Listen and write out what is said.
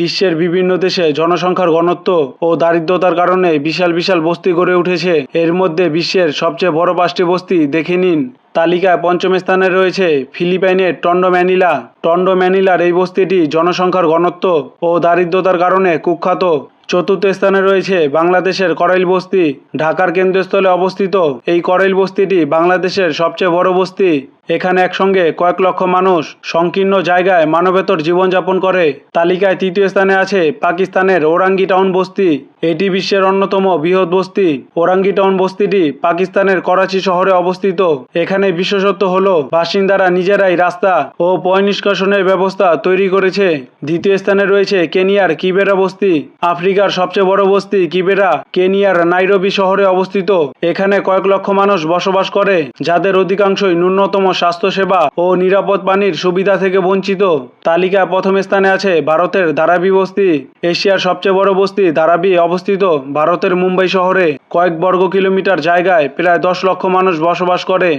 বিশ্বের বিভিন্ন দেশে জনসংখ্যার ঘনত্ব ও দারিদ্রতার কারণে বিশাল বিশাল বস্তি গড়ে উঠেছে। এর মধ্যে বিশ্বের সবচেয়ে বড় পাঁচটি বস্তি দেখে নিন। তালিকায় পঞ্চম স্থানে রয়েছে ফিলিপাইনের টন্ডো ম্যানিলা টন্ডো ম্যানিলার এই বস্তিটি জনসংখ্যার ঘনত্ব ও দারিদ্রতার কারণে কুখ্যাত। চতুর্থ স্থানে রয়েছে বাংলাদেশের করাইল বস্তি। ঢাকার কেন্দ্রস্থলে অবস্থিত এই করাইল বস্তিটি বাংলাদেশের সবচেয়ে বড় বস্তি। এখানে একসঙ্গে কয়েক লক্ষ মানুষ সংকীর্ণ জায়গায় মানবেতর জীবনযাপন করে। তালিকায় তৃতীয় স্থানে আছে পাকিস্তানের ওরাঙ্গি টাউন বস্তি। এটি বিশ্বের অন্যতম বৃহৎ বস্তি। ওরাঙ্গি টাউন বস্তিটি পাকিস্তানের করাচি শহরে অবস্থিত। এখানে বিশেষত্ব হলো বাসিন্দারা নিজেরাই রাস্তা ও পয় নিষ্কাশনের ব্যবস্থা তৈরি করেছে। দ্বিতীয় স্থানে রয়েছে কেনিয়ার কিবেরা বস্তি। আফ্রিকার সবচেয়ে বড় বস্তি কিবেরা, কেনিয়ার নাইরবি শহরে অবস্থিত। এখানে কয়েক লক্ষ মানুষ বসবাস করে, যাদের অধিকাংশই ন্যূনতম স্বাস্থ্যসেবা ও নিরাপদ পানির সুবিধা থেকে বঞ্চিত। তালিকা প্রথম স্থানে আছে ভারতের ধারাবি বস্তি। এশিয়ার সবচেয়ে বড় বস্তি ধারাবি অবস্থিত ভারতের মুম্বাই শহরে কয়েক বর্গ কিলোমিটার জায়গায় প্রায় দশ লক্ষ মানুষ বসবাস করে।